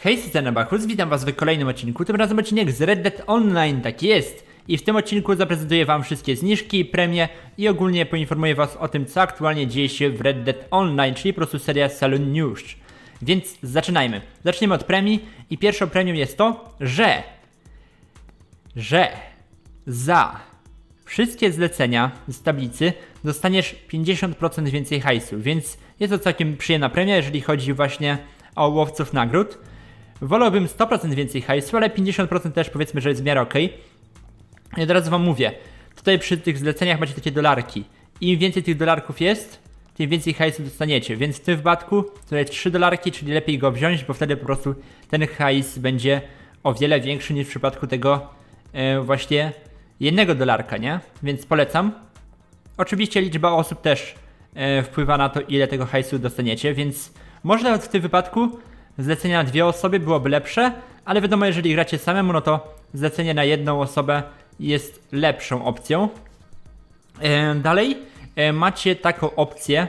Hej, Cezanna Bachus, witam was w kolejnym odcinku, tym razem odcinek z Red Dead Online, tak jest. I w tym odcinku zaprezentuję wam wszystkie zniżki, premie i ogólnie poinformuję was o tym, co aktualnie dzieje się w Red Dead Online, czyli po prostu seria Saloon News. Więc zaczynajmy. Zaczniemy od premii i pierwszą premią jest to, że że za wszystkie zlecenia z tablicy dostaniesz 50% więcej hajsu, więc jest to całkiem przyjemna premia, jeżeli chodzi właśnie o łowców nagród. Wolałbym 100% więcej hajsu, ale 50% też powiedzmy, że jest w miarę ok. I od razu wam mówię, tutaj przy tych zleceniach macie takie dolarki. Im więcej tych dolarków jest, tym więcej hajsu dostaniecie. Więc w tym wypadku to jest 3 dolarki, czyli lepiej go wziąć, bo wtedy po prostu ten hajs będzie o wiele większy niż w przypadku tego e, właśnie jednego dolarka, nie? Więc polecam. Oczywiście liczba osób też e, wpływa na to, ile tego hajsu dostaniecie, więc może nawet w tym wypadku zlecenia na dwie osoby byłoby lepsze, ale wiadomo, jeżeli gracie samemu, no to zlecenie na jedną osobę jest lepszą opcją. E, dalej e, macie taką opcję,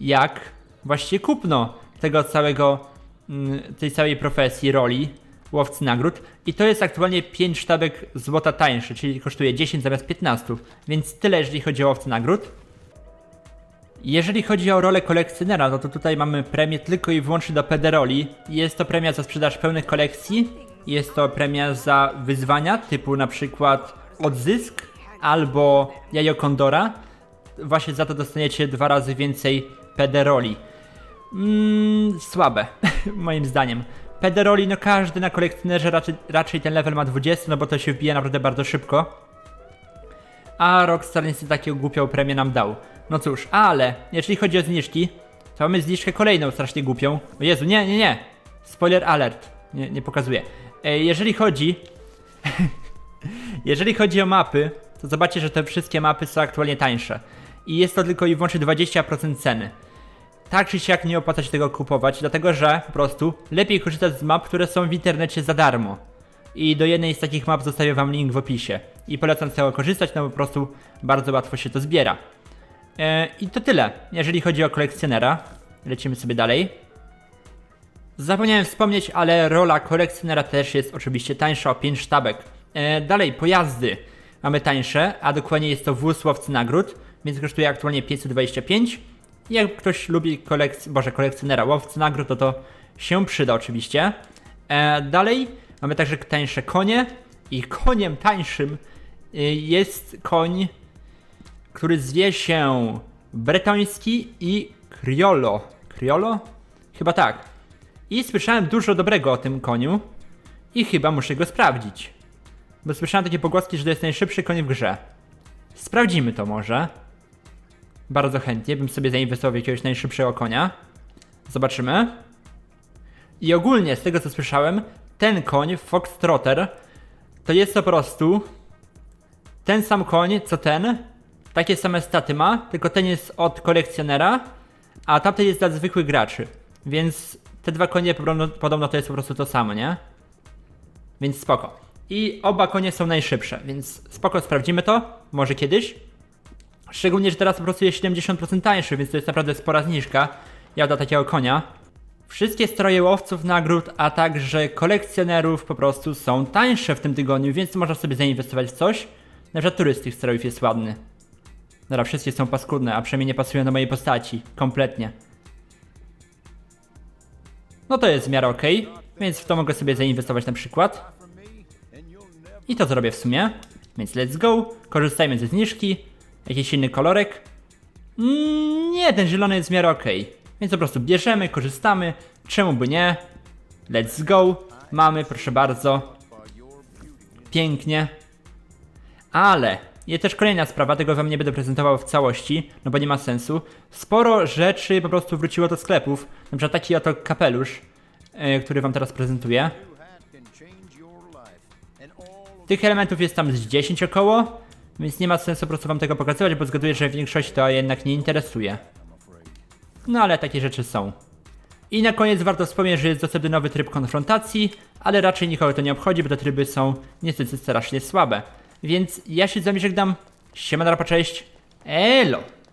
jak właśnie kupno tego całego, mm, tej całej profesji, roli łowcy nagród. I to jest aktualnie 5 sztabek złota tańsze, czyli kosztuje 10 zamiast 15. Więc tyle, jeżeli chodzi o łowcę nagród. Jeżeli chodzi o rolę kolekcjonera, no to tutaj mamy premię tylko i wyłącznie do pederoli. Jest to premia za sprzedaż pełnych kolekcji. Jest to premia za wyzwania, typu na przykład odzysk albo jajo kondora. Właśnie za to dostaniecie dwa razy więcej pederoli. Mm, słabe, moim zdaniem. Pederoli, no każdy na kolekcjonerze raczej, raczej ten level ma 20, no bo to się wbija naprawdę bardzo szybko. A Rockstar niestety taką głupią premię nam dał. No cóż, ale jeżeli chodzi o zniżki, to mamy zniżkę kolejną strasznie głupią. O Jezu, nie, nie, nie. Spoiler alert. Nie, nie pokazuję. E, jeżeli chodzi... jeżeli chodzi o mapy, to zobaczcie, że te wszystkie mapy są aktualnie tańsze. I jest to tylko i wyłącznie 20% ceny. Tak czy siak nie opłaca się tego kupować, dlatego że po prostu lepiej korzystać z map, które są w internecie za darmo. I do jednej z takich map zostawię wam link w opisie. I polecam z tego korzystać, no po prostu bardzo łatwo się to zbiera. E, I to tyle, jeżeli chodzi o kolekcjonera. Lecimy sobie dalej. Zapomniałem wspomnieć, ale rola kolekcjonera też jest oczywiście tańsza o 5 sztabek. E, dalej, pojazdy mamy tańsze, a dokładnie jest to wóz łowcy nagród, więc kosztuje aktualnie 525. I Jak ktoś lubi kolekc Boże, kolekcjonera łowcy nagród, to to się przyda oczywiście. E, dalej mamy także tańsze konie i koniem tańszym jest koń który zwie się Bretoński i Criollo. Criollo? Chyba tak. I słyszałem dużo dobrego o tym koniu i chyba muszę go sprawdzić. Bo słyszałem takie pogłoski, że to jest najszybszy koń w grze. Sprawdzimy to może. Bardzo chętnie bym sobie zainwestował w jakiegoś najszybszego konia. Zobaczymy. I ogólnie z tego co słyszałem, ten koń, Foxtrotter, to jest po prostu ten sam koń co ten, takie same staty ma, tylko ten jest od kolekcjonera, a tamten jest dla zwykłych graczy. Więc te dwa konie podobno, podobno to jest po prostu to samo, nie? Więc spoko. I oba konie są najszybsze, więc spoko, sprawdzimy to, może kiedyś. Szczególnie, że teraz po prostu jest 70% tańszy, więc to jest naprawdę spora zniżka. Ja dla takiego konia. Wszystkie stroje łowców nagród, a także kolekcjonerów po prostu są tańsze w tym tygodniu, więc można sobie zainwestować w coś. Na przykład z tych strojów jest ładny. Dobra, wszystkie są paskudne, a przynajmniej nie pasują do mojej postaci. Kompletnie. No to jest w miarę ok, więc w to mogę sobie zainwestować na przykład. I to zrobię w sumie. Więc let's go. Korzystajmy ze zniżki. Jakiś inny kolorek. Mm, nie, ten zielony jest w miarę ok. Więc po prostu bierzemy, korzystamy. Czemu by nie? Let's go. Mamy, proszę bardzo. Pięknie. Ale jest też kolejna sprawa, tego wam nie będę prezentował w całości, no bo nie ma sensu. Sporo rzeczy po prostu wróciło do sklepów, na przykład taki oto kapelusz, yy, który wam teraz prezentuję. Tych elementów jest tam z 10 około, więc nie ma sensu po prostu wam tego pokazywać, bo zgaduję, że w większości to jednak nie interesuje. No ale takie rzeczy są. I na koniec warto wspomnieć, że jest dostępny nowy tryb konfrontacji, ale raczej nikogo to nie obchodzi, bo te tryby są niestety strasznie słabe. Więc ja się z wami żegnam. Siema, narapa, cześć. Elo!